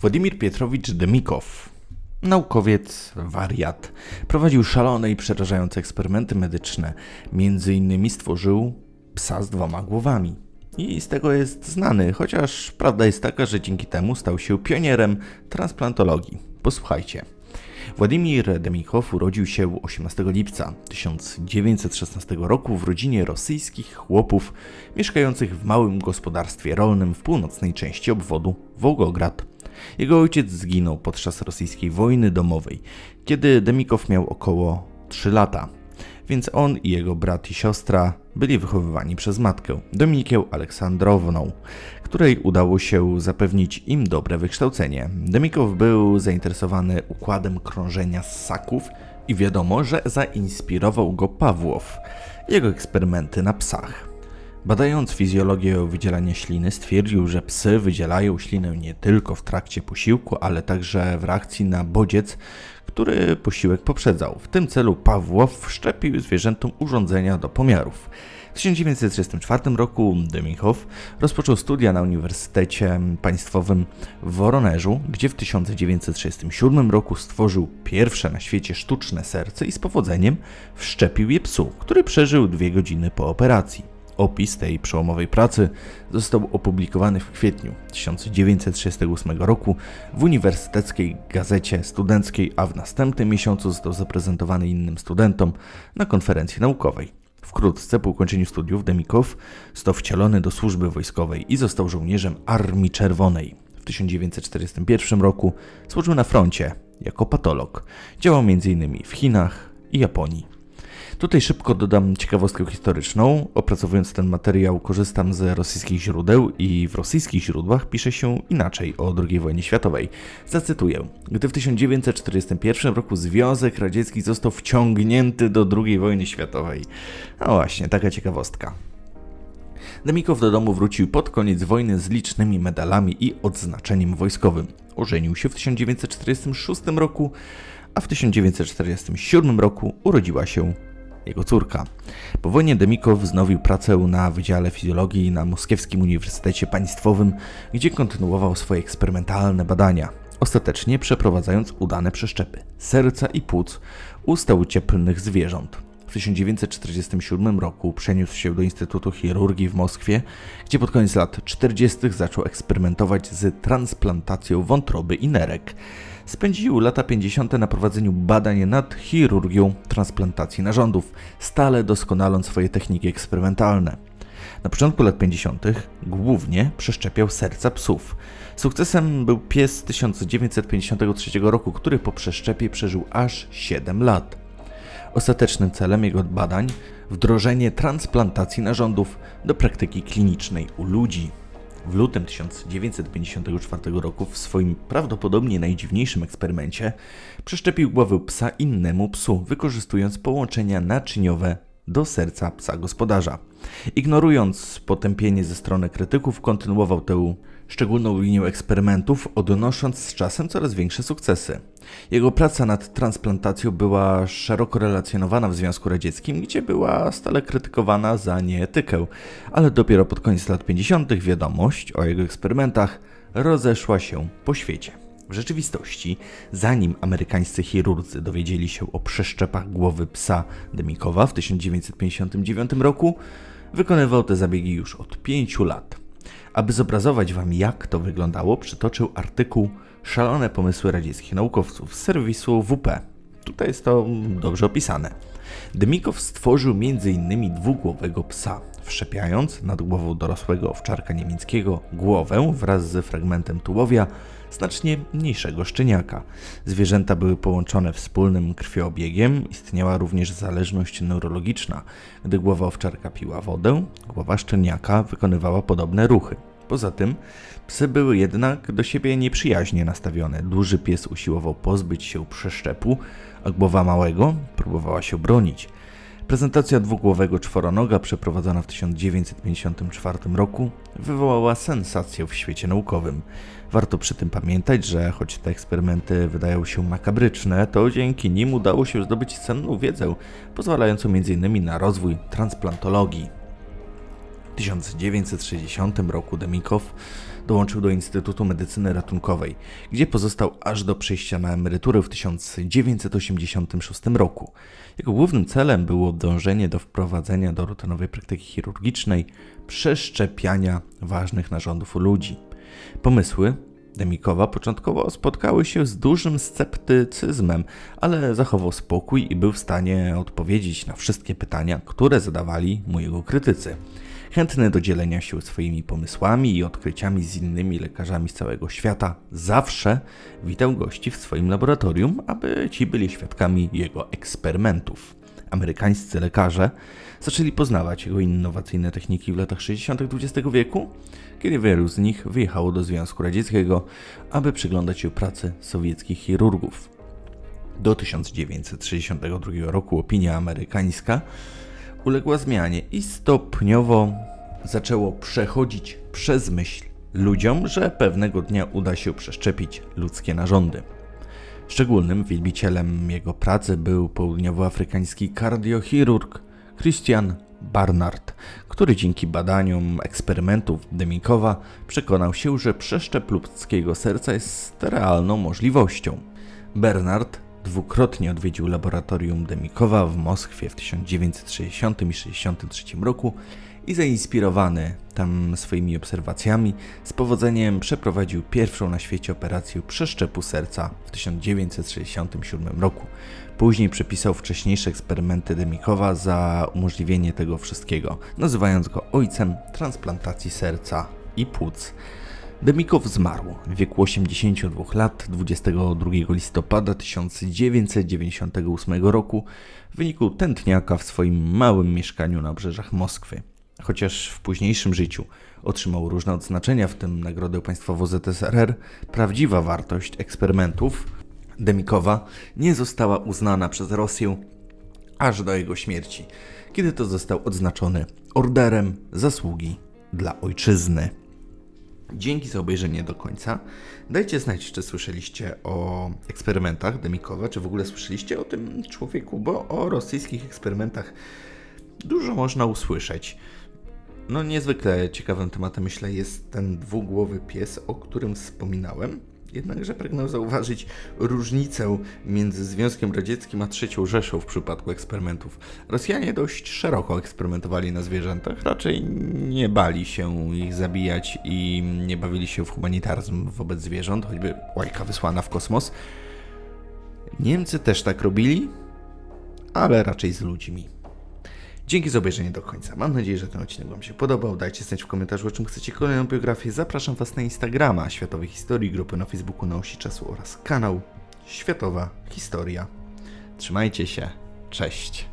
Władimir Pietrowicz Demikow, naukowiec, wariat, prowadził szalone i przerażające eksperymenty medyczne. Między innymi stworzył psa z dwoma głowami. I z tego jest znany, chociaż prawda jest taka, że dzięki temu stał się pionierem transplantologii. Posłuchajcie. Władimir Demikow urodził się 18 lipca 1916 roku w rodzinie rosyjskich chłopów mieszkających w małym gospodarstwie rolnym w północnej części obwodu Wołgograd. Jego ojciec zginął podczas rosyjskiej wojny domowej, kiedy Demikow miał około 3 lata, więc on i jego brat i siostra byli wychowywani przez matkę, Dominikę Aleksandrowną, której udało się zapewnić im dobre wykształcenie. Demikow był zainteresowany układem krążenia ssaków i wiadomo, że zainspirował go Pawłow, jego eksperymenty na psach. Badając fizjologię wydzielania śliny, stwierdził, że psy wydzielają ślinę nie tylko w trakcie posiłku, ale także w reakcji na bodziec, który posiłek poprzedzał. W tym celu Pawłow wszczepił zwierzętom urządzenia do pomiarów. W 1934 roku Demikow rozpoczął studia na Uniwersytecie Państwowym w Woronerzu, gdzie w 1937 roku stworzył pierwsze na świecie sztuczne serce i z powodzeniem wszczepił je psu, który przeżył dwie godziny po operacji. Opis tej przełomowej pracy został opublikowany w kwietniu 1938 roku w Uniwersyteckiej Gazecie Studenckiej, a w następnym miesiącu został zaprezentowany innym studentom na konferencji naukowej. Wkrótce po ukończeniu studiów Demikow został wcielony do służby wojskowej i został żołnierzem Armii Czerwonej. W 1941 roku służył na froncie jako patolog. Działał m.in. w Chinach i Japonii. Tutaj szybko dodam ciekawostkę historyczną. Opracowując ten materiał, korzystam z rosyjskich źródeł i w rosyjskich źródłach pisze się inaczej o II wojnie światowej. Zacytuję. Gdy w 1941 roku Związek Radziecki został wciągnięty do II wojny światowej. No właśnie, taka ciekawostka. Demikow do domu wrócił pod koniec wojny z licznymi medalami i odznaczeniem wojskowym. Ożenił się w 1946 roku, a w 1947 roku urodziła się jego córka. Po wojnie Demikow wznowił pracę na Wydziale Fizjologii na Moskiewskim Uniwersytecie Państwowym, gdzie kontynuował swoje eksperymentalne badania, ostatecznie przeprowadzając udane przeszczepy serca i płuc u cieplnych zwierząt. W 1947 roku przeniósł się do Instytutu Chirurgii w Moskwie, gdzie pod koniec lat 40. zaczął eksperymentować z transplantacją wątroby i nerek. Spędził lata 50. na prowadzeniu badań nad chirurgią transplantacji narządów, stale doskonaląc swoje techniki eksperymentalne. Na początku lat 50. głównie przeszczepiał serca psów. Sukcesem był pies 1953 roku, który po przeszczepie przeżył aż 7 lat. Ostatecznym celem jego badań wdrożenie transplantacji narządów do praktyki klinicznej u ludzi. W lutym 1954 roku w swoim prawdopodobnie najdziwniejszym eksperymencie przeszczepił głowę psa innemu psu, wykorzystując połączenia naczyniowe do serca psa gospodarza. Ignorując potępienie ze strony krytyków, kontynuował tę szczególną linię eksperymentów, odnosząc z czasem coraz większe sukcesy. Jego praca nad transplantacją była szeroko relacjonowana w Związku Radzieckim, gdzie była stale krytykowana za nieetykę, ale dopiero pod koniec lat 50. wiadomość o jego eksperymentach rozeszła się po świecie. W rzeczywistości, zanim amerykańscy chirurdzy dowiedzieli się o przeszczepach głowy psa Demikowa w 1959 roku, wykonywał te zabiegi już od pięciu lat. Aby zobrazować Wam, jak to wyglądało, przytoczył artykuł Szalone pomysły radzieckich naukowców z serwisu WP. Tutaj jest to dobrze opisane. Dmikow stworzył m.in. dwugłowego psa, wszczepiając nad głową dorosłego owczarka niemieckiego głowę wraz ze fragmentem tułowia znacznie mniejszego szczeniaka. Zwierzęta były połączone wspólnym krwiobiegiem, istniała również zależność neurologiczna. Gdy głowa owczarka piła wodę, głowa szczeniaka wykonywała podobne ruchy. Poza tym psy były jednak do siebie nieprzyjaźnie nastawione. Duży pies usiłował pozbyć się przeszczepu, a głowa małego próbowała się bronić. Prezentacja dwugłowego czworonoga przeprowadzona w 1954 roku wywołała sensację w świecie naukowym. Warto przy tym pamiętać, że choć te eksperymenty wydają się makabryczne, to dzięki nim udało się zdobyć cenną wiedzę, pozwalającą m.in. na rozwój transplantologii. W 1960 roku Demikow dołączył do Instytutu Medycyny Ratunkowej, gdzie pozostał aż do przejścia na emeryturę w 1986 roku. Jego głównym celem było dążenie do wprowadzenia do rutynowej praktyki chirurgicznej przeszczepiania ważnych narządów u ludzi. Pomysły Demikowa początkowo spotkały się z dużym sceptycyzmem, ale zachował spokój i był w stanie odpowiedzieć na wszystkie pytania, które zadawali mu jego krytycy. Chętny do dzielenia się swoimi pomysłami i odkryciami z innymi lekarzami z całego świata, zawsze witał gości w swoim laboratorium, aby ci byli świadkami jego eksperymentów. Amerykańscy lekarze zaczęli poznawać jego innowacyjne techniki w latach 60. XX wieku, kiedy wielu z nich wyjechało do Związku Radzieckiego, aby przyglądać się pracy sowieckich chirurgów. Do 1962 roku opinia amerykańska uległa zmianie i stopniowo zaczęło przechodzić przez myśl ludziom, że pewnego dnia uda się przeszczepić ludzkie narządy. Szczególnym wielbicielem jego pracy był południowoafrykański kardiochirurg Christian Barnard, który dzięki badaniom eksperymentów Demikowa przekonał się, że przeszczep ludzkiego serca jest realną możliwością. Bernard dwukrotnie odwiedził laboratorium Demikowa w Moskwie w 1960 i 1963 roku i zainspirowany tam swoimi obserwacjami z powodzeniem przeprowadził pierwszą na świecie operację przeszczepu serca w 1967 roku. Później przepisał wcześniejsze eksperymenty Demikowa za umożliwienie tego wszystkiego, nazywając go ojcem transplantacji serca i płuc. Demikow zmarł w wieku 82 lat 22 listopada 1998 roku w wyniku tętniaka w swoim małym mieszkaniu na obrzeżach Moskwy. Chociaż w późniejszym życiu otrzymał różne odznaczenia, w tym Nagrodę Państwową ZSRR, prawdziwa wartość eksperymentów Demikowa nie została uznana przez Rosję aż do jego śmierci, kiedy to został odznaczony Orderem Zasługi dla Ojczyzny. Dzięki za obejrzenie do końca. Dajcie znać, czy słyszeliście o eksperymentach Demikowa, czy w ogóle słyszeliście o tym człowieku, bo o rosyjskich eksperymentach dużo można usłyszeć. No niezwykle ciekawym tematem myślę jest ten dwugłowy pies, o którym wspominałem. Jednakże pragnę zauważyć różnicę między Związkiem Radzieckim a III Rzeszą w przypadku eksperymentów. Rosjanie dość szeroko eksperymentowali na zwierzętach, raczej nie bali się ich zabijać i nie bawili się w humanitaryzm wobec zwierząt, choćby łajka wysłana w kosmos. Niemcy też tak robili, ale raczej z ludźmi. Dzięki za obejrzenie do końca. Mam nadzieję, że ten odcinek Wam się podobał. Dajcie znać w komentarzu, o czym chcecie kolejną biografię. Zapraszam Was na Instagrama Światowej Historii, grupy na Facebooku na Osi Czasu oraz kanał Światowa Historia. Trzymajcie się. Cześć.